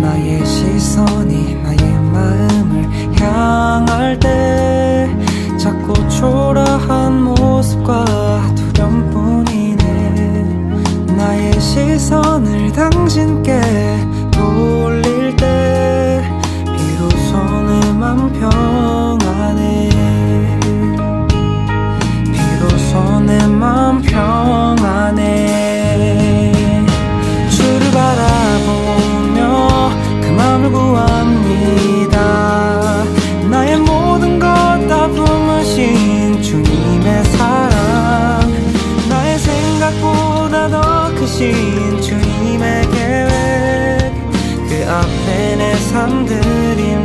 나의 시선이 나의 마음을 향할 때 자꾸 초라한 모습과 두려움뿐이네. 나의 시선을 당신께 더 크신 주님의 계획 그 앞에 내삶 드립니다